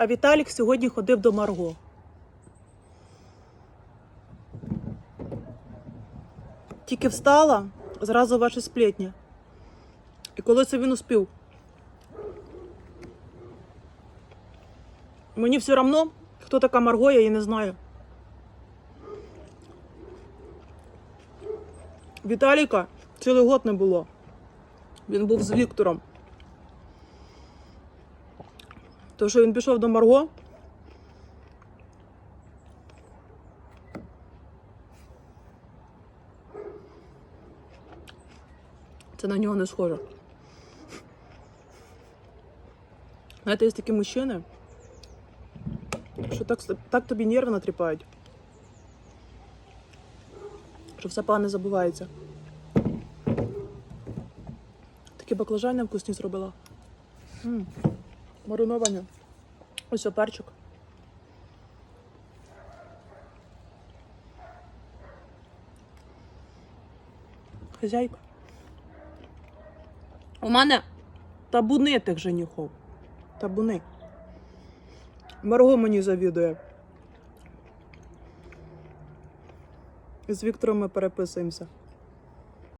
А Віталік сьогодні ходив до Марго. Тільки встала, зразу ваші сплетні. І коли це він успів? Мені все одно, хто така Марго, я її не знаю. Віталіка цілий год не було. Він був з Віктором. То, що він пішов до Марго. Це на нього не схоже. Знаєте, є такі мужчини, що так, так тобі нерви натріпають. Що все пане забувається. Такі баклажани вкусні зробила. М, Мариновані. Ось оперчик. Хазяйка. У мене табуни тих женихов. Табуни. Марго мені завідує. З Віктором ми переписуємося.